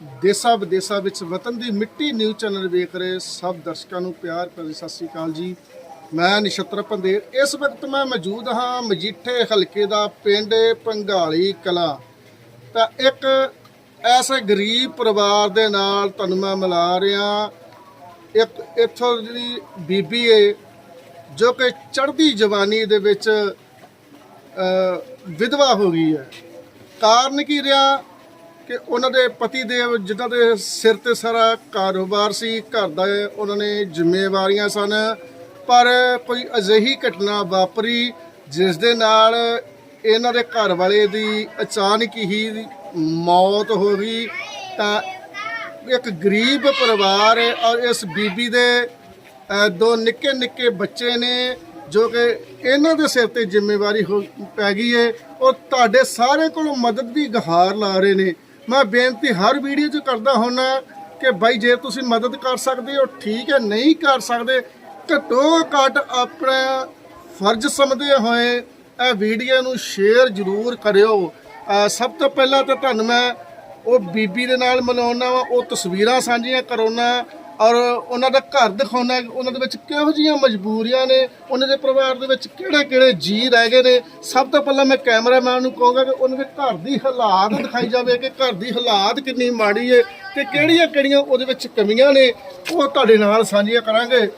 ਦੇਸਾਂ ਵਿਦੇਸਾਂ ਵਿੱਚ ਵਤਨ ਦੀ ਮਿੱਟੀ ਨਿਊਜ਼ ਚੈਨਲ ਵੇਖ ਰਹੇ ਸਭ ਦਰਸ਼ਕਾਂ ਨੂੰ ਪਿਆਰ ਭਰੀ ਸਤਿ ਸ੍ਰੀ ਅਕਾਲ ਜੀ। ਮੈਂ ਨਿਸ਼ਤਰ ਪੰਦੇਰ ਇਸ ਵਕਤ ਮੈਂ ਮੌਜੂਦ ਹਾਂ ਮਜੀਠੇ ਹਲਕੇ ਦਾ ਪਿੰਡ ਪੰਗਾਲੀ ਕਲਾ। ਤਾਂ ਇੱਕ ਐਸੇ ਗਰੀਬ ਪਰਿਵਾਰ ਦੇ ਨਾਲ ਤੁਹਾਨੂੰ ਮੈਂ ਮਿਲਾ ਰਿਹਾ। ਇੱਕ ਇੱਥੋਂ ਦੀ ਬੀਬੀ ਏ, ਜੋ ਕਿ ਚੜ੍ਹਦੀ ਜਵਾਨੀ ਦੇ ਵਿੱਚ ਵਿਧਵਾ ਹੋ ਗਈ ਹੈ। ਕਾਰਨ ਕੀ ਰਿਹਾ? ਕਿ ਉਹਨਾਂ ਦੇ ਪਤੀ ਦੇ ਜਿਨ੍ਹਾਂ ਦੇ ਸਿਰ ਤੇ ਸਾਰਾ ਕਾਰੋਬਾਰ ਸੀ, ਘਰ ਦਾ ਉਹਨਾਂ ਨੇ ਜ਼ਿੰਮੇਵਾਰੀਆਂ ਸਨ। ਪਰ ਕੋਈ ਅਜਿਹੀ ਘਟਨਾ ਵਾਪਰੀ ਜਿਸ ਦੇ ਨਾਲ ਇਹਨਾਂ ਦੇ ਘਰ ਵਾਲੇ ਦੀ ਅਚਾਨਕ ਹੀ ਮੌਤ ਹੋ ਗਈ। ਤਾਂ ਇੱਕ ਗਰੀਬ ਪਰਿਵਾਰ ਔਰ ਇਸ ਬੀਬੀ ਦੇ ਦੋ ਨਿੱਕੇ ਨਿੱਕੇ ਬੱਚੇ ਨੇ, ਜੋ ਕਿ ਇਹਨਾਂ ਦੇ ਸਿਰ ਤੇ ਜ਼ਿੰਮੇਵਾਰੀ ਹੋ ਪੈ ਗਈ ਹੈ ਔਰ ਤੁਹਾਡੇ ਸਾਰੇ ਕੋਲੋਂ ਮਦਦ ਦੀ ਗੁਹਾਰ ਲਾ ਰਹੇ ਨੇ। ਮੈਂ ਬੇਨਤੀ ਹਰ ਵੀਡੀਓ 'ਚ ਕਰਦਾ ਹੁੰਨਾ ਕਿ ਬਾਈ ਜੇ ਤੁਸੀਂ ਮਦਦ ਕਰ ਸਕਦੇ ਹੋ, ਠੀਕ ਹੈ, ਨਹੀਂ ਕਰ ਸਕਦੇ, ਘੱਟੋ ਘੱਟ ਆਪਣਾ ਫਰਜ਼ ਸਮਝਦੇ ਹੋਏ ਇਹ ਵੀਡੀਓ ਨੂੰ ਸ਼ੇਅਰ ਜ਼ਰੂਰ ਕਰਿਓ। ਸਭ ਤੋਂ ਪਹਿਲਾਂ ਤਾਂ ਤੁਹਾਨੂੰ ਮੈਂ ਉਹ ਬੀਬੀ ਦੇ ਨਾਲ ਮਿਲਾਉਣਾ ਵਾ, ਉਹ ਤਸਵੀਰਾਂ ਸਾਂਝੀਆਂ ਕਰਾਉਣਾ। ਔਰ ਉਹਨਾਂ ਦਾ ਘਰ ਦਿਖਾਉਣਾ ਉਹਨਾਂ ਦੇ ਵਿੱਚ ਕਿਹੋ ਜਿਹੀਆਂ ਮਜਬੂਰੀਆਂ ਨੇ, ਉਹਨਾਂ ਦੇ ਪਰਿਵਾਰ ਦੇ ਵਿੱਚ ਕਿਹੜੇ ਕਿਹੜੇ ਜੀ ਰਹਿ ਗਏ ਨੇ। ਸਭ ਤੋਂ ਪਹਿਲਾਂ ਮੈਂ ਕੈਮਰਾਮੈਨ ਨੂੰ ਕਹੂੰਗਾ ਕਿ ਉਹਨਾਂ ਦੇ ਘਰ ਦੀ ਹਾਲਾਤ ਦਿਖਾਈ ਜਾਵੇ ਕਿ ਘਰ ਦੀ ਹਾਲਾਤ ਕਿੰਨੀ ਮਾੜੀ ਹੈ ਤੇ ਕਿਹੜੀਆਂ ਕਿਹੜੀਆਂ ਉਹਦੇ ਵਿੱਚ ਕਮੀਆਂ ਨੇ, ਉਹ ਤੁਹਾਡੇ ਨਾਲ ਸਾਂਝੀਆਂ ਕਰਾਂਗੇ।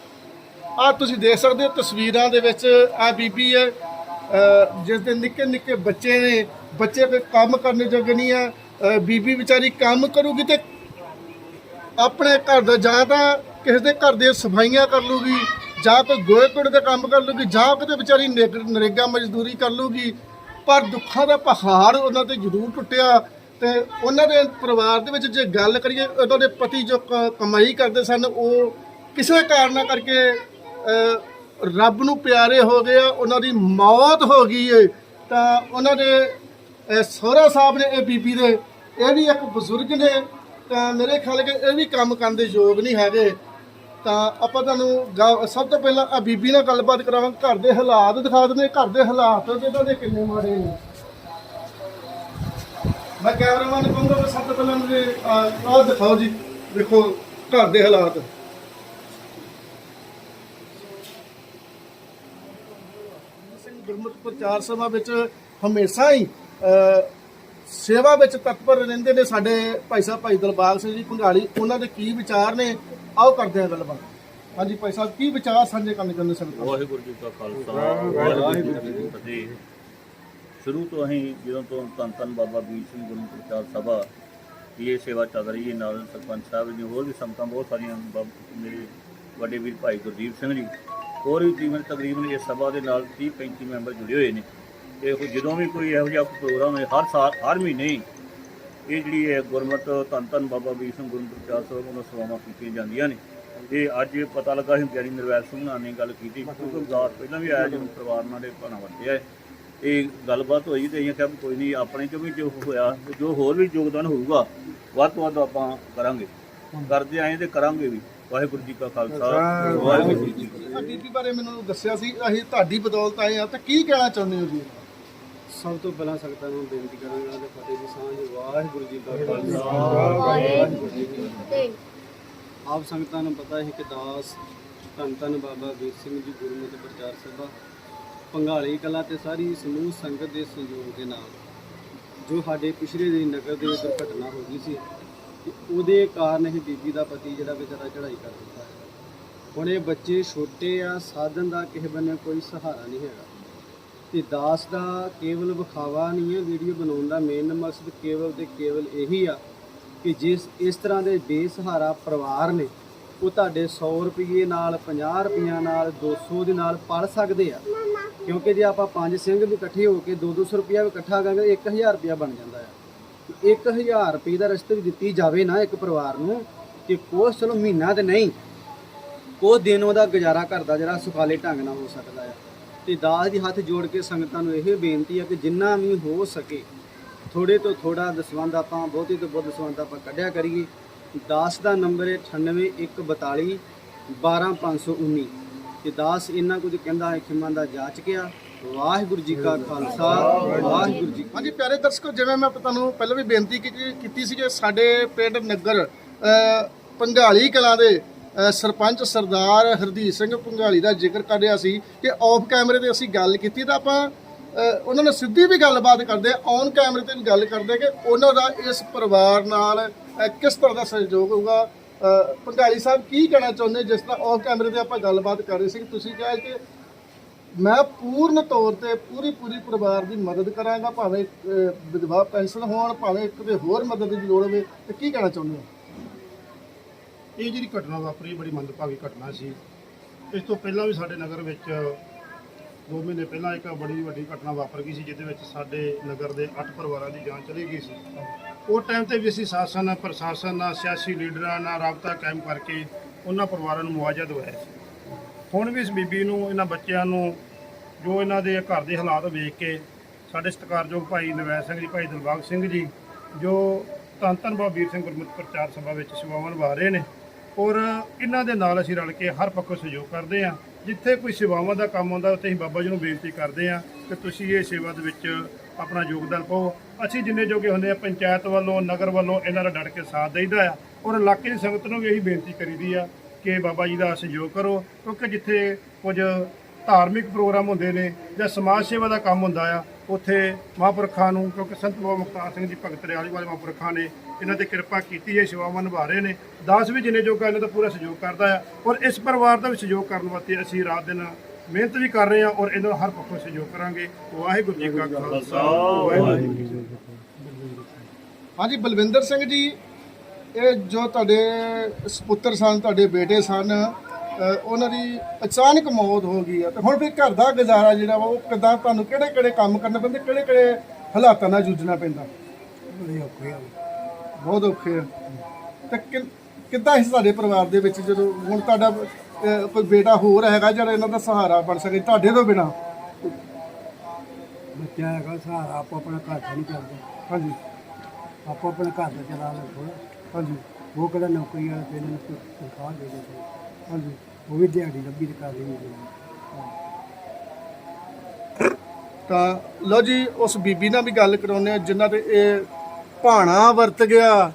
ਆ ਤੁਸੀਂ ਦੇਖ ਸਕਦੇ ਹੋ ਤਸਵੀਰਾਂ ਦੇ ਵਿੱਚ ਆ ਬੀਬੀ ਹੈ ਅਹ ਜਿਸ ਦੇ ਨਿੱਕੇ ਨਿੱਕੇ ਬੱਚੇ ਨੇ, ਬੱਚੇ ਕੋਈ ਕੰਮ ਕਰਨੇ ਜੋਗੇ ਨਹੀਂ ਆ ਅਹ ਬੀਬੀ ਵਿਚਾਰੀ ਕੰਮ ਕਰੂਗੀ ਤੇ ਆਪਣੇ ਘਰ ਦਾ ਜਾਂ ਤਾਂ ਕਿਸੇ ਦੇ ਘਰ ਦੀਆਂ ਸਫਾਈਆਂ ਕਰ ਲੂਗੀ ਜਾਂ ਕੋਈ ਗੋਹੇ ਕੂੜੇ ਦਾ ਕੰਮ ਕਰ ਲੂਗੀ ਜਾਂ ਕਿਤੇ ਵਿਚਾਰੀ ਨਰੇਗ- ਨਰੇਗਾ ਮਜ਼ਦੂਰੀ ਕਰ ਲੂਗੀ। ਪਰ ਦੁੱਖਾਂ ਦਾ ਪਹਾੜ ਉਹਨਾਂ ਤੇ ਜ਼ਰੂਰ ਟੁੱਟਿਆ ਤੇ ਉਹਨਾਂ ਦੇ ਪਰਿਵਾਰ ਦੇ ਵਿੱਚ ਜੇ ਗੱਲ ਕਰੀਏ ਉਹਨਾਂ ਦੇ ਪਤੀ ਜੋ ਕ- ਕਮਾਈ ਕਰਦੇ ਸਨ ਉਹ ਕਿਸੇ ਕਾਰਨਾਂ ਕਰਕੇ ਅਹ, ਰੱਬ ਨੂੰ ਪਿਆਰੇ ਹੋ ਗਏ ਆ ਉਹਨਾਂ ਦੀ ਮੌਤ ਹੋ ਗਈ ਏ। ਤਾਂ ਉਹਨਾਂ ਦੇ ਅਹ, ਸਹੁਰਾ ਸਾਹਿਬ ਨੇ ਇਹ ਬੀਬੀ ਦੇ ਇਹ ਵੀ ਇੱਕ ਬਜ਼ੁਰਗ ਨੇ ਤਾਂ ਮੇਰੇ ਖਿਆਲ ਕਿ ਇਹ ਵੀ ਕੰਮ ਕਰਨ ਦੇ ਯੋਗ ਨਹੀਂ ਹੈਗੇ। ਤਾਂ ਆਪਾਂ ਤੁਹਾਨੂੰ ਗਾ- ਸਭ ਤੋਂ ਪਹਿਲਾਂ ਆ ਬੀਬੀ ਨਾਲ ਗੱਲਬਾਤ ਕਰਾਵਾਂਗੇ ਘਰ ਦੇ ਹਾਲਾਤ ਦਿਖਾ ਦਿੰਦੇ ਘਰ ਦੇ ਹਾਲਾਤ ਇਹਨਾਂ ਦੇ ਕਿੰਨੇ ਮਾੜੇ ਨੇ? ਮੈਂ ਕੈਮਰਾਮੈਨ ਨੂੰ ਕਹੂੰਗਾ ਕਿ ਸਭ ਤੋਂ ਪਹਿਲਾਂ ਮੇਰੇ ਆਹ ਦਿਖਾਓ ਜੀ। ਦੇਖੋ ਘਰ ਦੇ ਹਾਲਾਤ। ਸਿੰਘ ਗੁਰਮੁਖ ਪ੍ਰਚਾਰ ਸਭਾ ਵਿੱਚ ਹਮੇਸ਼ਾ ਹੀ ਅਹ, ਸੇਵਾ ਵਿੱਚ ਤਤਪਰ ਰਹਿੰਦੇ ਨੇ ਸਾਡੇ ਭਾਈ ਸਾਹਿਬ ਭਾਈ ਦਲਬਾਗ ਸਿੰਘ ਜੀ ਭੰਗਾਲੀ ਉਹਨਾਂ ਦੇ ਕੀ ਵਿਚਾਰ ਨੇ ਆਓ ਕਰਦੇ ਹਾਂ ਗੱਲਬਾਤ। ਹਾਂਜੀ ਭਾਈ ਸਾਹਿਬ ਕੀ ਵਿਚਾਰ ਸਾਂਝੇ ਕਰਨੇ ਚਾਹੁੰਦੇ ਸੰਗਤ? ਵਾਹਿਗੁਰੂ ਜੀ ਕਾ ਖਾਲਸਾ ਵਾਹਿਗੁਰੂ ਜੀ ਕੀ ਫਤਿਹ। ਸ਼ੁਰੂ ਤੋਂ ਅਸੀਂ ਜਦੋਂ ਤੋਂ ਧੰਨ ਧੰਨ ਬਾਬਾ ਵੀਰ ਸਿੰਘ ਗੁਰੂ ਪ੍ਰਚਾਰ ਸਭਾ ਦੀ ਇਹ ਸੇਵਾ ਚੱਲ ਰਹੀ ਹੈ ਨਾਲ ਸਰਪੰਚ ਸਾਹਿਬ ਜੀ ਹੋਰ ਵੀ ਸੰਗਤਾਂ ਬਹੁਤ ਸਾਰੀਆਂ ਮੇਰੇ ਵੱਡੇ ਵੀਰ ਭਾਈ ਗੁਰਦੀਪ ਸਿੰਘ ਜੀ ਹੋਰ ਵੀ ਤਕਰੀਬਨ ਤਕਰੀਬਨ ਇਸ ਸਭਾ ਦੇ ਨਾਲ 30 35 ਮੈਂਬਰ ਜੁੜੇ ਹੋਏ ਨੇ। ਇਹ ਉਹ ਜਦੋਂ ਵੀ ਕੋਈ ਇਹੋ ਜਿਹਾ ਪ੍ਰੋਗਰਾਮ ਹੈ ਹਰ ਸਾਲ ਹਰ ਮਹੀਨੇ ਹੀ ਇਹ ਜਿਹੜੀ ਹੈ ਗੁਰਮਤ ਧੰਨ ਧੰਨ ਬਾਬਾ ਵੀਰ ਸਿੰਘ ਗੁਰੂ ਪ੍ਰਚਾਰ ਸਭਾ ਵੱਲੋਂ ਸੇਵਾਵਾਂ ਕੀਤੀਆਂ ਜਾਂਦੀਆਂ ਨੇ। ਇਹ ਅੱਜ ਪਤਾ ਲੱਗਾ ਸੀ ਪਿਆਰੀ ਨਿਰਵੈਰ ਸਿੰਘ ਨਾਲ ਨੇ ਗੱਲ ਕੀਤੀ। ਕਿਉਂਕਿ ਉਦਾਸ ਪਹਿਲਾਂ ਵੀ ਆਇਆ ਜਦੋਂ ਪਰਿਵਾਰ ਨਾਲ ਦੇ ਭਾਣਾ ਵਰਤਿਆ ਹੈ। ਇਹ ਗੱਲਬਾਤ ਹੋਈ ਤੇ ਅਸੀਂ ਕਿਹਾ ਕੋਈ ਨਹੀਂ ਆਪਣੇ ਚੋਂ ਵੀ ਜੋ ਹੋਇਆ ਜੋ ਹੋਰ ਵੀ ਯੋਗਦਾਨ ਹੋਊਗਾ ਵੱਧ ਤੋਂ ਵੱਧ ਆਪਾਂ ਕਰਾਂਗੇ। ਕਰਦੇ ਆਏ ਤੇ ਕਰਾਂਗੇ ਵੀ। ਵਾਹਿਗੁਰੂ ਜੀ ਕਾ ਖਾਲਸਾ ਵਾਹਿਗੁਰੂ ਜੀ ਕੀ ਫਤਿਹ। ਆ ਬੀਬੀ ਬਾਰੇ ਮੈਨੂੰ ਦੱਸਿਆ ਸੀ ਅਸੀਂ ਤੁਹਾਡੀ ਬਦੌਲਤ ਆਏ ਆ ਤਾਂ ਕੀ ਕਹਿਣਾ ਚਾਹੁੰਦੇ ਹੋ ਜੀ? ਸਭ ਤੋਂ ਪਹਿਲਾਂ ਸੰਗਤਾਂ ਨੂੰ ਬੇਨਤੀ ਕਰਾਂਗਾ ਕਿ ਫਤਿਹ ਦੀ ਸਾਂਝ ਵਾਹਿਗੁਰੂ ਜੀ ਕਾ ਖਾਲਸਾ। ਵਾਹਿਗੁਰੂ ਜੀ ਕੀ ਫਤਿਹ ਆਪ ਸੰਗਤਾਂ ਨੂੰ ਪਤਾ ਹੈ ਕਿ ਦਾਸ ਧੰਨ ਧੰਨ ਬਾਬਾ ਵੀਰ ਸਿੰਘ ਜੀ ਗੁਰਮਤਿ ਪ੍ਰਚਾਰ ਸਭਾ ਪੰਘਾਲੀ ਕਲਾ ਤੇ ਸਾਰੀ ਸਮੂਹ ਸੰਗਤ ਦੇ ਸਹਿਯੋਗ ਦੇ ਨਾਲ ਜੋ ਸਾਡੇ ਪਿਛਲੇ ਦਿਨ ਨਗਰ ਦੇ ਵਿੱਚ ਦੁਰਘਟਨਾ ਹੋ ਗਈ ਸੀ ਉਹਦੇ ਕਾਰਨ ਇਹ ਬੀਬੀ ਦਾ ਪਤੀ ਜਿਹੜਾ ਵਿਚਾਰਾ ਚੜ੍ਹਾਈ ਕਰ ਦਿੱਤਾ। ਹੈ ਹੁਣ ਇਹ ਬੱਚੇ ਛੋਟੇ ਆ ਸਾਧਨ ਦਾ ਕਿਸੇ ਬੰਨੇ ਕੋਈ ਸਹਾਰਾ ਨਹੀਂ ਹੈਗਾ। ਤੇ ਦਾਸ ਦਾ ਕੇਵਲ ਵਿਖਾਵਾ ਨਹੀਂ ਹੈ ਵੀਡੀਓ ਬਣਾਉਣ ਦਾ ਮੇਨ ਮਕਸਦ ਕੇਵਲ ਤੇ ਕੇਵਲ ਇਹੀ ਆ ਕਿ ਜਿਸ, ਇਸ ਤਰ੍ਹਾਂ ਦੇ ਬੇਸਹਾਰਾ ਪਰਿਵਾਰ ਨੇ, ਉਹ ਤੁਹਾਡੇ 100 ਰੁਪਏ ਨਾਲ 50 ਰੁਪਈਆਂ ਨਾਲ 200 ਦੇ ਨਾਲ ਪੜ ਸਕਦੇ ਆ। ਕਿਉਂਕਿ ਜੇ ਆਪਾਂ ਪੰਜ ਸਿੰਘ ਵੀ ਇਕੱਠੇ ਹੋ ਕੇ 2-200 ਰੁਪਇਆ ਵੀ ਇਕੱਠਾ ਕਰਾਂਗੇ 1000 ਰੁਪਇਆ ਬਣ ਜਾਂਦਾ ਆ। 1000 ਰੁਪਏ ਦਾ ਰਸਤੇ ਵੀ ਦਿੱਤੀ ਜਾਵੇ ਨਾ ਇੱਕ ਪਰਿਵਾਰ ਨੂੰ, ਕਿ ਕੋਸ ਚਲੋ ਮਹੀਨਾ ਤੇ ਨਹੀਂ ਉਹ ਦਿਨ ਉਹਦਾ ਗੁਜ਼ਾਰਾ ਕਰਦਾ ਜਿਹੜਾ ਸੁਖਾਲੇ ਢੰਗ ਨਾਲ ਹੋ ਸਕਦਾ ਹੈ ਤੇ ਦਾਸ ਦੀ ਹੱਥ ਜੋੜ ਕੇ ਸੰਗਤਾਂ ਨੂੰ ਇਹ ਬੇਨਤੀ ਹੈ ਕਿ ਜਿੰਨਾ ਵੀ ਹੋ ਸਕੇ ਥੋੜੇ ਤੋਂ ਥੋੜਾ ਦਸਵੰਦ ਆਪਾਂ ਬਹੁਤੀ ਤੋਂ ਬਹੁਤ ਦਸਵੰਦ ਆਪਾਂ ਕੱਢਿਆ ਕਰੀਏ। ਦਾਸ ਦਾ ਨੰਬਰ ਹੈ 98142 12519 ਤੇ ਦਾਸ ਇੰਨਾ ਕੁਝ ਕਹਿੰਦਾ ਹੈ ਖਿਮਾਂ ਦਾ ਜਾ ਚੁੱਕਿਆ ਵਾਹਿਗੁਰੂ ਜੀ ਕਾ ਖਾਲਸਾ ਵਾਹਿਗੁਰੂ ਜੀ ਹਾਂਜੀ ਪਿਆਰੇ ਦਰਸ਼ਕੋ ਜਿਵੇਂ ਮੈਂ ਤੁਹਾਨੂੰ ਪਹਿਲਾਂ ਵੀ ਬੇਨਤੀ ਕੀਤੀ ਸੀ ਕਿ ਸਾਡੇ ਪਿੰਡ ਨਗਰ ਅ, ਕਲਾਂ ਦੇ ਸਰਪੰਚ ਸਰਦਾਰ ਹਰਦੀਪ ਸਿੰਘ ਪੰਘਾਲੀ ਦਾ ਜ਼ਿਕਰ ਕਰ ਰਿਹਾ ਸੀ ਕਿ ਆਫ ਕੈਮਰੇ ਤੇ ਅਸੀਂ ਗੱਲ ਕੀਤੀ ਤਾਂ ਆਪਾਂ ਉਹਨਾਂ ਨਾਲ ਸਿੱਧੀ ਵੀ ਗੱਲਬਾਤ ਕਰਦੇ ਆ ਔਨ ਕੈਮਰੇ ਤੇ ਵੀ ਗੱਲ ਕਰਦੇ ਕਿ ਉਹਨਾਂ ਦਾ ਇਸ ਪਰਿਵਾਰ ਨਾਲ ਕਿਸ ਤਰ੍ਹਾਂ ਦਾ ਸਹਿਯੋਗ ਹੋਊਗਾ। ਅ, ਸਾਹਿਬ ਕੀ ਕਹਿਣਾ ਚਾਹੁੰਦੇ ਜਿਸ ਤਰ੍ਹਾਂ ਆਫ ਕੈਮਰੇ ਤੇ ਆਪਾਂ ਗੱਲਬਾਤ ਕਰ ਰਹੇ ਸੀ? ਤੁਸੀਂ ਕਿਹਾ ਕਿ ਮੈਂ ਪੂਰਨ ਤੌਰ ਤੇ ਪੂਰੀ ਪੂਰੀ ਪਰਿਵਾਰ ਦੀ ਮਦਦ ਕਰਾਂਗਾ ਭਾਵੇਂ ਵਿਧਵਾ ਪੈਨਸ਼ਨ ਹੋਣ ਭਾਵੇਂ ਕਿਤੇ ਹੋਰ ਮਦਦ ਦੀ ਲੋੜ ਹੋਵੇ ਤੇ ਕੀ ਕਹਿਣਾ ਚਾਹੁੰਦੇ ਹੋ? ਇਹ ਜਿਹੜੀ ਘਟਨਾ ਵਾਪਰੀ, ਬੜੀ ਮੰਦਭਾਗੀ ਘਟਨਾ ਸੀ। ਇਸ ਤੋਂ ਪਹਿਲਾਂ ਵੀ ਸਾਡੇ ਨਗਰ ਵਿੱਚ ਦੋ ਮਹੀਨੇ ਪਹਿਲਾਂ ਇੱਕ ਬੜੀ ਵੱਡੀ ਘਟਨਾ ਵਾਪਰ ਗਈ ਸੀ, ਜਿਹਦੇ ਵਿੱਚ ਸਾਡੇ ਨਗਰ ਦੇ 8 ਪਰਿਵਾਰਾਂ ਦੀ ਜਾਨ ਚਲੀ ਗਈ ਸੀ। ਉਹ ਟਾਈਮ ਤੇ ਵੀ ਅਸੀਂ ਸ਼ਾਸਨ, ਪ੍ਰਸ਼ਾਸਨ ਨਾਲ ਸਿਆਸੀ ਲੀਡਰਾਂ ਨਾਲ ਰਾਬਤਾ ਕਾਇਮ ਕਰਕੇ ਉਹਨਾਂ ਪਰਿਵਾਰਾਂ ਨੂੰ ਮੁਆਵਜ਼ਾ ਦਿਵਾਇਆ ਸੀ। ਹੁਣ ਵੀ ਇਸ ਬੀਬੀ ਨੂੰ, ਇਹਨਾਂ ਬੱਚਿਆਂ ਨੂੰ, ਜੋ ਇਹਨਾਂ ਦੇ ਘਰ ਦੇ ਹਾਲਾਤ ਵੇਖ ਕੇ ਸਾਡੇ ਸਤਿਕਾਰਯੋਗ ਭਾਈ ਨਵੈਦ ਸਿੰਘ ਜੀ, ਭਾਈ ਦਿਲਬਾਗ ਸਿੰਘ ਜੀ, ਜੋ ਧੰਨ ਧੰਨ ਬਾਬਾ ਵੀਰ ਸਿੰਘ ਗੁਰਮਤਿ ਪ੍ਰਚਾਰ ਸਭਾ ਵਿੱਚ ਸੇਵਾਵਾਂ ਨਿਭਾ ਰਹੇ ਨੇ ਔਰ ਇਹਨਾਂ ਦੇ ਨਾਲ ਅਸੀਂ ਰਲ ਕੇ ਹਰ ਪੱਖੋਂ ਸਹਿਯੋਗ ਕਰਦੇ ਹਾਂ। ਜਿੱਥੇ ਕੋਈ ਸੇਵਾਵਾਂ ਦਾ ਕੰਮ ਆਉਂਦਾ, ਉੱਥੇ ਅਸੀਂ ਬਾਬਾ ਜੀ ਨੂੰ ਬੇਨਤੀ ਕਰਦੇ ਹਾਂ ਕਿ ਤੁਸੀਂ ਇਹ ਸੇਵਾ ਦੇ ਵਿੱਚ ਆਪਣਾ ਯੋਗਦਾਨ ਪਾਓ। ਅਸੀਂ ਜਿੰਨੇ ਜੋਗੇ ਹੁੰਦੇ ਆ ਪੰਚਾਇਤ ਵੱਲੋਂ, ਨਗਰ ਵੱਲੋਂ ਇਹਨਾਂ ਦਾ ਡਟ ਕੇ ਸਾਥ ਦੇਈਦਾ ਆ ਔਰ ਇਲਾਕੇ ਦੀ ਸੰਗਤ ਨੂੰ ਵੀ ਇਹੀ ਬੇਨਤੀ ਕਰੀਦੀ ਆ ਕਿ ਬਾਬਾ ਜੀ ਦਾ ਸਹਿਯੋਗ ਕਰੋ, ਕਿਉਂਕਿ ਜਿੱਥੇ ਕੁਝ ਧਾਰਮਿਕ ਪ੍ਰੋਗਰਾਮ ਹੁੰਦੇ ਨੇ ਜਾਂ ਸਮਾਜ ਸੇਵਾ ਦਾ ਕੰਮ ਹੁੰਦਾ ਆ ਉੱਥੇ ਮਹਾਂਪੁਰਖਾਂ ਨੂੰ ਕਿਉਂਕਿ ਸੰਤ ਬਾਬਾ ਮੁਖਤਾਰ ਸਿੰਘ ਜੀ ਭਗਤ ਰਿਆਲੀ ਵਾਲੇ ਮਹਾਂਪੁਰਖਾਂ ਨੇ ਇਹਨਾਂ ਤੇ ਕਿਰਪਾ ਕੀਤੀ ਹੈ ਸੇਵਾਵਾਂ ਨਿਭਾ ਰਹੇ ਨੇ। ਦਾਸ ਵੀ ਜਿੰਨੇ ਜੋਗਾ ਇਹਨਾਂ ਦਾ ਪੂਰਾ ਸਹਿਯੋਗ ਕਰਦਾ ਆ ਔਰ ਇਸ ਪਰਿਵਾਰ ਦਾ ਵੀ ਸਹਿਯੋਗ ਕਰਨ ਵਾਸਤੇ ਅਸੀਂ ਰਾਤ ਦਿਨ ਮਿਹਨਤ ਵੀ ਕਰ ਰਹੇ ਹਾਂ ਔਰ ਇਹਨਾਂ ਦਾ ਹਰ ਪੱਖੋਂ ਸਹਿਯੋਗ ਕਰਾਂਗੇ। ਵਾਹਿਗੁਰੂ ਜੀ ਕਾ ਖਾਲਸਾ ਵਾਹਿਗੁਰੂ ਜੀ ਕੀ ਫਤਿਹ ਹਾਂਜੀ ਬਲਵਿੰਦਰ ਸਿੰਘ ਜੀ ਇਹ ਜੋ ਤੁਹਾਡੇ ਸੁਪੁੱਤਰ ਸਨ ਤੁਹਾਡੇ ਬੇਟੇ ਸਨ ਉਹਨਾਂ ਦੀ ਅਚਾਨਕ ਮੌਤ ਹੋ ਗਈ ਆ ਤੇ ਹੁਣ ਫਿਰ ਘਰ ਦਾ ਗੁਜ਼ਾਰਾ ਜਿਹੜਾ ਵਾ ਉਹ ਕਿਦਾਂ ਤੁਹਾਨੂੰ ਕਿਹੜੇ ਕਿਹੜੇ ਕੰਮ ਕਰਨੇ ਪੈਂਦੇ ਕਿਹੜੇ ਕਿਹੜੇ ਹਾਲਾਤਾਂ ਨਾਲ ਜੂਝਣਾ ਪੈਂਦਾ? ਬਹੁਤ ਔਖੇ ਆ। ਤੇ ਕਿੱਦਾਂ ਇਸ ਤੁਹਾਡੇ ਪਰਿਵਾਰ ਦੇ ਵਿੱਚ ਜਦੋਂ ਹੁਣ ਤੁਹਾਡਾ ਕੋਈ ਬੇਟਾ ਹੋਰ ਹੈਗਾ ਜਿਹੜਾ ਇਹਨਾਂ ਦਾ ਸਹਾਰਾ ਬਣ ਸਕੇ ਤੁਹਾਡੇ ਤੋਂ ਬਿਨਾ? ਬੱਚਾ ਹੈਗਾ ਸਹਾਰਾ ਆਪੋ ਆਪਣਾ ਘਰ ਨਹੀਂ ਚੱਲਦਾ। ਹਾਂਜੀ। ਆਪੋ ਆਪਣਾ ਘਰ ਦਾ ਚਲਾ ਲੈ ਥੋੜਾ ਹਾਂਜੀ। ਉਹ ਕਿਹੜਾ ਨੌਕਰੀ ਵਾਲਾ ਤੇ ਇਹਨਾਂ ਨੂੰ ਕੋਈ ਤਨਖਾਹ ਦੇ ਦੇ ਹਾਂਜੀ। ਉਹ ਵੀ ਦਿਹਾੜੀ ਲੱਭੀ ਤੇ ਕਰ ਲਈ ਤਾਂ ਲਓ ਜੀ, ਉਸ ਬੀਬੀ ਨਾਲ ਵੀ ਗੱਲ ਕਰਾਉਂਦੇ ਹਾਂ, ਜਿਨ੍ਹਾਂ ਤੇ ਇਹ ਭਾਣਾ ਵਰਤ ਗਿਆ।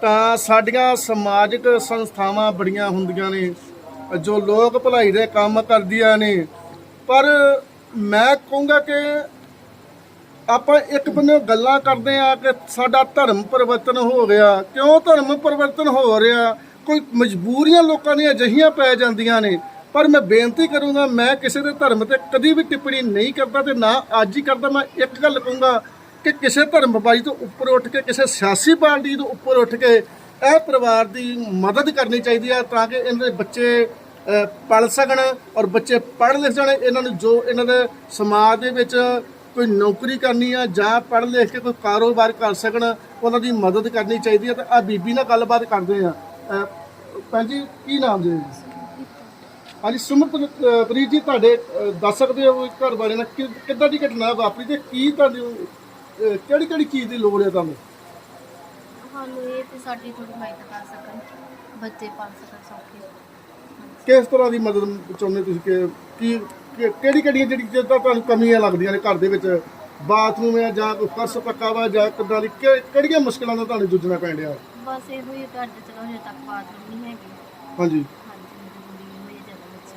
ਤਾਂ ਸਾਡੀਆਂ ਸਮਾਜਿਕ ਸੰਸਥਾਵਾਂ ਬੜੀਆਂ ਹੁੰਦੀਆਂ ਨੇ, ਜੋ ਲੋਕ ਭਲਾਈ ਦੇ ਕੰਮ ਕਰਦੀਆਂ ਨੇ। ਪਰ ਮੈਂ ਕਹੂੰਗਾ ਕਿ ਆਪਾਂ ਇੱਕ ਬੰਨੇ ਗੱਲਾਂ ਕਰਦੇ ਆ ਕਿ ਸਾਡਾ ਧਰਮ ਪਰਿਵਰਤਨ ਹੋ ਗਿਆ। ਕਿਉਂ ਧਰਮ ਪਰਿਵਰਤਨ ਹੋ ਰਿਹਾ? ਕੋਈ ਮਜਬੂਰੀਆਂ ਲੋਕਾਂ ਦੀਆਂ ਅਜਿਹੀਆਂ ਪੈ ਜਾਂਦੀਆਂ ਨੇ। ਪਰ ਮੈਂ ਬੇਨਤੀ ਕਰੂੰਗਾ ਮੈਂ ਕਿਸੇ ਦੇ ਧਰਮ ਤੇ ਕਦੀ ਵੀ ਟਿੱਪਣੀ ਨਹੀਂ ਕਰਦਾ ਤੇ ਨਾ ਅੱਜ ਹੀ ਕਰਦਾ ਮੈਂ ਇੱਕ ਗੱਲ ਕਹੂੰਗਾ ਕਿ ਕਿਸੇ ਧਰਮਬਾਜੀ ਤੋਂ ਉੱਪਰ ਉੱਠ ਕੇ ਕਿਸੇ ਸਿਆਸੀ ਪਾਰਟੀ ਤੋਂ ਉੱਪਰ ਉੱਠ ਕੇ ਇਹ ਪਰਿਵਾਰ ਦੀ ਮਦਦ ਕਰਨੀ ਚਾਹੀਦੀ ਹੈ ਤਾਂ ਕਿ ਇਹਨਾਂ ਦੇ ਬੱਚੇ ਅ, ਪੜ੍ਹ ਸਕਣ ਔਰ ਬੱਚੇ ਪੜ੍ਹ ਲਿਖ ਜਾਣ। ਇਹਨਾਂ ਨੂੰ ਜੋ ਇਹਨਾਂ ਦੇ ਸਮਾਜ ਦੇ ਵਿੱਚ ਕੋਈ ਨੌਕਰੀ ਕਰਨੀ ਆ ਜਾਂ ਪੜ੍ਹ ਲਿਖ ਕੇ ਕੋਈ ਕਾਰੋਬਾਰ ਕਰ ਸਕਣ ਉਹਨਾਂ ਦੀ ਮਦਦ ਕਰਨੀ ਚਾਹੀਦੀ ਹੈ ਤੇ ਆ ਬੀਬੀ ਨਾਲ ਗੱਲਬਾਤ ਕਰਦੇ ਆ। ਭੈਣ ਜੀ ਕੀ ਨਾਮ ਜੀ? ਹਾਂਜੀ ਸੁਮਤ ਅ, ਪ੍ਰੀਤ ਜੀ ਤੁਹਾਡੇ ਦੱਸ ਸਕਦੇ ਹੋ ਵੀ ਘਰ ਬਾਰੇ ਨਾਲ ਕਿ- ਕਿੱਦਾਂ ਦੀ ਘਟਨਾ ਵਾਪਰੀ ਤੇ ਕੀ ਤੁਹਾਨੂੰ ਕਿਹੜੀ ਕਿਹੜੀ ਚੀਜ਼ ਦੀ ਲੋੜ ਹੈ ਤੁਹਾਨੂੰ? ਸਾਨੂੰ ਇਹ ਤੇ ਸਾਡੀ ਥੋੜੀ ਮਦਦ ਕਰ ਸਕਣ ਬੱਚੇ ਪੜ ਸਕਣ ਸੌਖੇ। ਹਾਂਜੀ। ਕਿਸ ਤਰ੍ਹਾਂ ਦੀ ਮਦਦ ਚਾਹੁੰਦੇ ਤੁਸੀਂ ਕਿ ਕੀ ਕਿ- ਕਿਹੜੀ ਕਿਹੜੀਆਂ ਜਿਹੜੀ ਚੀਜ਼ਾਂ ਤੁਹਾਨੂੰ ਕਮੀਆਂ ਲੱਗਦੀਆਂ ਨੇ ਘਰ ਦੇ ਵਿੱਚ? ਬਾਥਰੂਮ ਹੈ ਜਾਂ ਕੋਈ ਫਰਸ਼ ਪੱਕਾ ਵਾ ਜਾਂ ਕਿੱਦਾਂ ਦੀ ਕਿ- ਕਿਹੜੀਆਂ ਮੁਸ਼ਕਲਾਂ ਨਾਲ ਤੁਹਾਨੂੰ ਜੂਝਣਾ ਪੈਣ ਡਿਆ? ਬਸ ਇਹੋ ਹੀ ਤੁਹਾਡੇ ਚਲੋ ਹਜੇ ਤੱਕ ਬਾਥਰੂਮ ਨਹੀਂ ਹੈਗੀ। ਹਾਂਜੀ। ਹਾਂਜੀ ਮਜਬੂਰੀ ਹੋਈ ਜ਼ਿਆਦਾ ਬੱਚੇ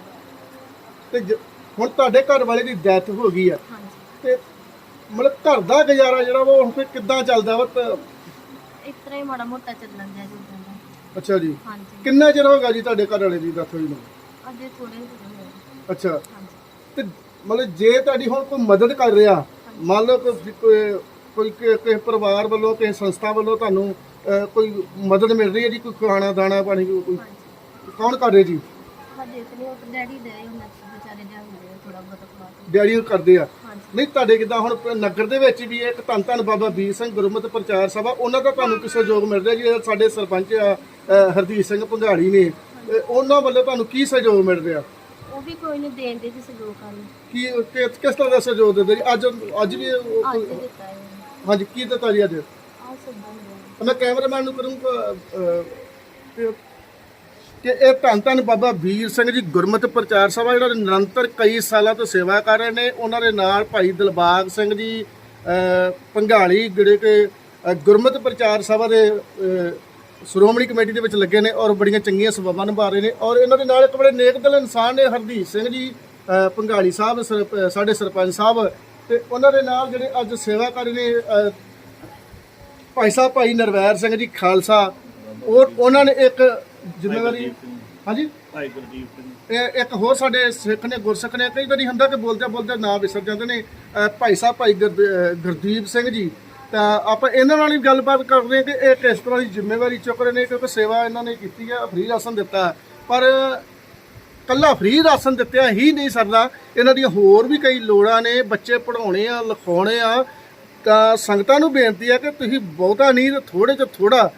ਤੇ ਜ- ਹੁਣ ਤੁਹਾਡੇ ਘਰ ਵਾਲੇ ਦੀ ਡੈਥ ਹੋ ਗਈ ਆ। ਹਾਂਜੀ। ਤੇ ਮਤਲਬ ਘਰ ਦਾ ਗੁਜ਼ਾਰਾ ਜਿਹੜਾ ਵਾ ਉਹ ਹੁਣ ਫਿਰ ਕਿੱਦਾਂ ਚੱਲਦਾ ਵਾ? ਤਾਂ- ਇਸ ਤਰ੍ਹਾਂ ਹੀ ਮਾੜਾ ਮੋਟਾ ਚੱਲਣ ਦਿਆ ਜੁਲਣ ਦਾ। ਅੱਛਾ ਜੀ। ਹਾਂਜੀ। ਕਿੰਨਾ ਚਿਰ ਹੋ ਗਿਆ ਜੀ ਤੁਹਾਡੇ ਘਰ ਵਾਲੇ ਦੀ ਡੈਥ ਹੋਈ ਨੂੰ? ਅਜੇ ਥੋੜੇ ਜਿਹੇ ਹੋਏ ਅੱਛਾ। ਹਾਂਜੀ। ਤੇ ਮਤਲਬ ਜੇ ਤੁਹਾਡੀ ਹੁਣ ਕੋਈ ਮਦਦ ਕਰ ਰਿਹਾ ਮੰਨ ਲਓ ਕੋਈ ਕੋਈ ਕਿ- ਕਿਸੇ ਪਰਿਵਾਰ ਵੱਲੋਂ ਕਿਸੇ ਸੰਸਥਾ ਵੱਲੋਂ ਤੁਹਾਨੂੰ ਅਹ, ਕੋਈ ਮਦਦ ਮਿਲ ਰਹੀ ਹੈ ਜੀ? ਕੋਈ ਖਾਣਾ ਦਾਣਾ ਪਾਣੀ ਕੋਈ ਕੋਈ- ਹਾਂਜੀ। ਕੌਣ ਕਰ ਰਿਹਾ ਜੀ? ਸਾਡੇ ਤੇ ਨਹੀਂ ਉਹ ਡੈਡੀ ਦੇ ਉਹਨਾਂ ਵਿਚਾਰੇ ਦੇ ਹੁੰਦੇ ਥੋੜਾ ਬਹੁਤ ਖਵਾ ਕੇ। ਡੈਡੀ ਉਹ ਕਰਦੇ ਆ? ਹਾਂਜੀ। ਨਹੀਂ ਤੁਹਾਡੇ ਕਿਦਾਂ ਹੁਣ ਪ- ਨਗਰ ਦੇ ਵਿੱਚ ਵੀ ਇੱਕ ਧੰਨ ਧੰਨ ਬਾਬਾ ਵੀਰ ਸਿੰਘ ਗੁਰਮਤਿ ਪ੍ਰਚਾਰ ਸਭਾ ਉਹਨਾਂ ਦਾ ਤੁਹਾਨੂੰ ਕਿਸੇ ਸਹਿਯੋਗ ਮਿਲ ਰਿਹਾ ਜੀ? ਇਹ ਸਾਡੇ ਸਰਪੰਚ ਆ ਅਹ, ਹਰਦੀਪ ਸਿੰਘ ਭੰਗਾੜੀ ਨੇ। ਇਹ ਉਹਨਾਂ ਵੱਲੋਂ ਤੁਹਾਨੂੰ ਕੀ ਸਹਿਯੋਗ ਮਿਲ ਰਿਹਾ? ਉਹ ਵੀ ਕੋਈ ਨਹੀਂ ਦੇਣ ਦੇ ਤੇ ਸਹਿਯੋਗ ਕਰਨ। ਕੀ ਕਿ- ਕਿਸ ਤਰ੍ਹਾਂ ਦਾ ਸਹਿਯੋਗ ਦਿੰਦੇ ਜੀ? ਅੱਜ ਅੱਜ ਵੀ ਉਹ- ਅੱਜ ਦਿੱਤਾ ਹੈ। ਹਾਂਜੀ ਕੀ ਦਿੱਤਾ ਜੀ ਅੱਜ? ਆ ਸਭ ਮਿਲਿਆ ਮੈਂ ਕੈਮਰਾਮੈਨ ਨੂੰ ਕਰੂੰਗਾ ਕਿ ਇਹ ਧੰਨ ਧੰਨ ਬਾਬਾ ਵੀਰ ਸਿੰਘ ਜੀ ਗੁਰਮਤਿ ਪ੍ਰਚਾਰ ਸਭਾ ਜਿਹੜਾ ਨਿਰੰਤਰ ਕਈ ਸਾਲਾਂ ਤੋਂ ਸੇਵਾ ਕਰ ਰਹੇ ਨੇ ਉਹਨਾਂ ਦੇ ਨਾਲ ਭਾਈ ਦਿਲਬਾਗ ਸਿੰਘ ਜੀ ਅਹ, ਪੰਘਾਲੀ ਜਿਹੜੇ ਕਿ ਗੁਰਮਤਿ ਪ੍ਰਚਾਰ ਸਭਾ ਦੇ ਸ਼੍ਰੋਮਣੀ ਕਮੇਟੀ ਦੇ ਵਿੱਚ ਲੱਗੇ ਨੇ ਔਰ ਬੜੀਆਂ ਚੰਗੀਆਂ ਸੇਵਾਵਾਂ ਨਿਭਾ ਰਹੇ ਨੇ ਔਰ ਇਹਨਾਂ ਦੇ ਨਾਲ ਇੱਕ ਬੜੇ ਨੇਕ ਦਿਲ ਇਨਸਾਨ ਨੇ ਹਰਦੀਪ ਸਿੰਘ ਜੀ ਅਹ, ਪੰਘਾਲੀ ਸਾਹਿਬ ਸਰਪ- ਸਾਡੇ ਸਰਪੰਚ ਸਾਹਿਬ ਤੇ ਉਹਨਾਂ ਦੇ ਨਾਲ ਜਿਹੜੇ ਅੱਜ ਸੇਵਾ ਕਰ ਰਹੇ ਨੇ ਭਾਈ ਸਾਹਿਬ ਭਾਈ ਨਰਵੈਰ ਸਿੰਘ ਜੀ ਖਾਲਸਾ। ਉਹ ਉਹਨਾਂ ਨੇ ਇੱਕ ਜ਼ਿੰਮੇਵਾਰੀ ਹਾਂਜੀ? ਭਾਈ ਗੁਰਦੀਪ ਸਿੰਘ। ਇਹ ਇੱਕ ਹੋਰ ਸਾਡੇ ਸਿੱਖ ਨੇ ਗੁਰਸਿੱਖ ਨੇ ਕਈ ਵਾਰੀ ਹੁੰਦਾ ਕਿ ਬੋਲਦੇ ਬੋਲਦੇ ਨਾਂ ਵਿਸਰ ਜਾਂਦੇ ਨੇ। ਭਾਈ ਸਾਹਿਬ ਭਾਈ ਗੁਰਦੀਪ ਸਿੰਘ ਜੀ ਤਾਂ ਆਪਾਂ ਇਹਨਾਂ ਨਾਲ ਹੀ ਗੱਲਬਾਤ ਕਰਦੇ ਹਾਂ ਕਿ ਇਹ ਕਿਸ ਤਰ੍ਹਾਂ ਦੀ ਜ਼ਿੰਮੇਵਾਰੀ ਚੁੱਕ ਰਹੇ ਨੇ ਕਿਉਂਕਿ ਸੇਵਾ ਇਹਨਾਂ ਨੇ ਕੀਤੀ ਹੈ ਫ੍ਰੀ ਰਾਸ਼ਨ ਦਿੱਤਾ। ਪਰ ਕੱਲਾ ਫ੍ਰੀ ਰਾਸ਼ਨ ਦਿੱਤਿਆ ਹੀ ਨਹੀਂ ਸਰਦਾ। ਇਹਨਾਂ ਦੀਆਂ ਹੋਰ ਵੀ ਕਈ ਲੋੜਾਂ ਨੇ ਬੱਚੇ ਪੜਾਉਣੇ ਆ ਲਿਖਾਉਣੇ ਆ। ਤਾਂ ਸੰਗਤਾਂ ਨੂੰ ਬੇਨਤੀ ਹੈ ਕਿ ਤੁਸੀਂ ਬਹੁਤਾ ਨਹੀਂ ਥੋੜੇ 'ਚ ਥੋੜਾ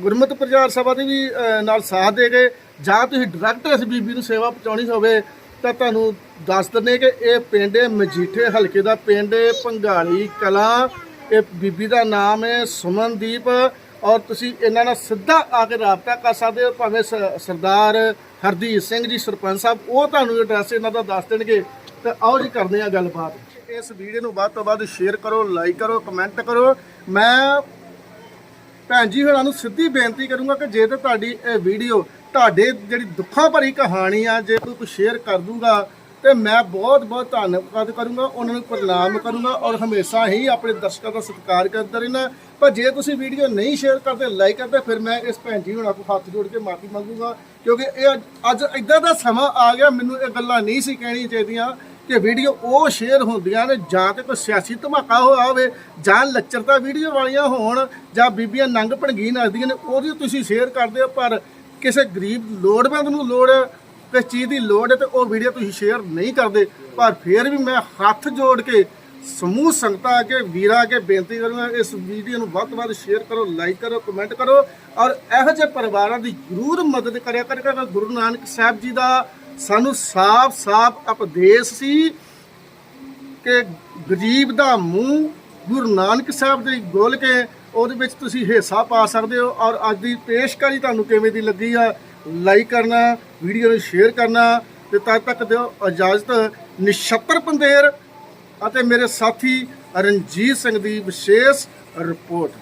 ਗੁਰਮਤ ਪ੍ਰਚਾਰ ਸਭਾ ਦੇ ਵੀ ਨਾਲ ਸਾਥ ਦੇ ਕੇ ਜਾਂ ਤੁਸੀਂ ਡਾਇਰੈਕਟ ਇਸ ਬੀਬੀ ਨੂੰ ਸੇਵਾ ਪਹੁੰਚਾਉਣੀ ਹੋਵੇ ਤਾਂ ਤੁਹਾਨੂੰ ਦੱਸ ਦਿੰਦੇ ਕਿ ਇਹ ਪਿੰਡ ਹੈ ਮਜੀਠੇ ਹਲਕੇ ਦਾ ਪਿੰਡ ਹੈ ਭੰਗਾਲੀ ਕਲਾਂ, ਇਹ ਬੀਬੀ ਦਾ ਨਾਮ ਹੈ ਸੁਮਨਦੀਪ ਔਰ ਤੁਸੀਂ ਇਹਨਾਂ ਨਾਲ ਸਿੱਧਾ ਆ ਕੇ ਰਾਬਤਾ ਕਰ ਸਕਦੇ ਹੋ, ਭਾਵੇਂ ਸ- ਸਰਦਾਰ ਹਰਦੀਪ ਸਿੰਘ ਜੀ, ਸਰਪੰਚ ਸਾਹਿਬ, ਉਹ ਤੁਹਾਨੂੰ ਐਡਰੈਸ ਇਹਨਾਂ ਦਾ ਦੱਸ ਦੇਣਗੇ ਤਾਂ ਆਓ ਜੀ ਕਰਦੇ ਆ ਗੱਲਬਾਤ। ਇਸ ਵੀਡੀਓ ਨੂੰ ਵੱਧ ਤੋਂ ਵੱਧ ਸ਼ੇਅਰ ਕਰੋ ਲਾਈਕ ਕਰੋ ਕਮੈਂਟ ਕਰੋ। ਮੈਂ ਭੈਣ ਜੀ ਹੋਰਾਂ ਨੂੰ ਸਿੱਧੀ ਬੇਨਤੀ ਕਰੂੰਗਾ ਕਿ ਜੇ ਤਾਂ ਤੁਹਾਡੀ ਇਹ ਵੀਡੀਓ, ਤੁਹਾਡੇ ਜਿਹੜੀ ਦੁੱਖਾਂ ਭਰੀ ਕਹਾਣੀ ਆ, ਜੇ ਕੋਈ ਸ਼ੇਅਰ ਕਰ ਦੂੰਗਾ, ਤੇ ਮੈਂ ਬਹੁਤ ਬਹੁਤ ਧੰਨਵਾਦ ਕਰੂੰਗਾ, ਉਹਨਾਂ ਨੂੰ ਪ੍ਰਣਾਮ ਕਰੂੰਗਾ ਔਰ ਹਮੇਸ਼ਾ ਹੀ ਆਪਣੇ ਦਰਸ਼ਕਾਂ ਦਾ ਸਤਿਕਾਰ ਕਰਦਾ ਰਹਿਣਾ। ਪਰ ਜੇ ਤੁਸੀਂ ਵੀਡੀਓ ਨਹੀਂ ਸ਼ੇਅਰ ਕਰਦੇ ਲਾਈਕ ਕਰਦੇ, ਫਿਰ ਮੈਂ ਇਸ ਭੈਣ ਜੀ ਹੋਰਾਂ ਕੋਲ ਹੱਥ ਜੋੜ ਕੇ ਮਾਫੀ ਮੰਗੂਗਾ, ਕਿਉਂਕਿ ਇਹ ਅੱਜ- ਅੱਜ ਇਦਾਂ ਦਾ ਸਮਾਂ ਆ ਗਿਆ, ਮੈਨੂੰ ਇਹ ਗੱਲਾਂ ਨਹੀਂ ਸੀ ਕਹਿਣੀਆਂ ਚਾਹੀਦੀਆਂ। ਕਿ ਵੀਡੀਓ ਉਹ ਸ਼ੇਅਰ ਹੁੰਦੀਆਂ ਨੇ ਜਾਂ ਤੇ ਕੋਈ ਸਿਆਸੀ ਧਮਾਕਾ ਹੋਇਆ ਹੋਵੇ, ਜਾਂ ਲੱਚਰਤਾ ਵੀਡੀਓ ਵਾਲੀਆਂ ਹੋਣ, ਜਾਂ ਬੀਬੀਆਂ ਨੰਗ ਭਣਗੀ ਨੱਚਦੀਆਂ ਨੇ, ਉਹਦੀ ਤੁਸੀਂ ਸ਼ੇਅਰ ਕਰਦੇ ਹੋ, ਪਰ ਕਿਸੇ ਗਰੀਬ ਲੋੜਵੰਦ ਨੂੰ ਲੋੜ ਕਿਸ ਚੀਜ਼ ਦੀ ਲੋੜ ਹੈ ਤੇ ਉਹ ਵੀਡੀਓ ਤੁਸੀਂ ਸ਼ੇਅਰ ਨਹੀਂ ਕਰਦੇ। ਪਰ ਫਿਰ ਵੀ ਮੈਂ ਹੱਥ ਜੋੜ ਕੇ, ਸਮੂਹ ਸੰਗਤਾਂ ਅੱਗੇ, ਵੀਰਾਂ ਅੱਗੇ ਬੇਨਤੀ ਕਰੂੰਗਾ, ਇਸ ਵੀਡੀਓ ਨੂੰ ਵੱਧ ਤੋਂ ਵੱਧ ਸ਼ੇਅਰ ਕਰੋ ਲਾਈਕ ਕਰੋ ਕਮੈਂਟ ਕਰੋ, ਔਰ ਇਹੋ ਜਿਹੇ ਪਰਿਵਾਰਾਂ ਦੀ ਜ਼ਰੂਰ ਮਦਦ ਕਰਿਆ ਕਰੇਗਾ ਗੁਰੂ ਨਾਨਕ ਸਾਹਿਬ ਜੀ ਦਾ ਸਾਨੂੰ ਸਾਫ਼-ਸਾਫ਼ ਉਪਦੇਸ਼ ਸੀ ਕਿ ਗਰੀਬ ਦਾ ਮੂੰਹ ਗੁਰੂ ਨਾਨਕ ਸਾਹਿਬ ਦੇ ਗੋਲ ਕੇ ਉਹਦੇ ਵਿੱਚ ਤੁਸੀਂ ਹਿੱਸਾ ਪਾ ਸਕਦੇ ਹੋ ਔਰ ਅੱਜ ਦੀ ਪੇਸ਼ਕਾਰੀ ਤੁਹਾਨੂੰ ਕਿਵੇਂ ਦੀ ਲੱਗੀ ਆ ਲਾਈਕ ਕਰਨਾ ਵੀਡੀਓ ਨੂੰ ਸ਼ੇਅਰ ਕਰਨਾ ਤੇ ਤਦ ਤੱਕ ਦਿਓ ਇਜਾਜ਼ਤ ਨਿਸ਼ਤਰ ਪੰਦੇਰ ਅਤੇ ਮੇਰੇ ਸਾਥੀ ਰਣਜੀਤ ਸਿੰਘ ਦੀ ਵਿਸ਼ੇਸ਼ ਰਿਪੋਰਟ।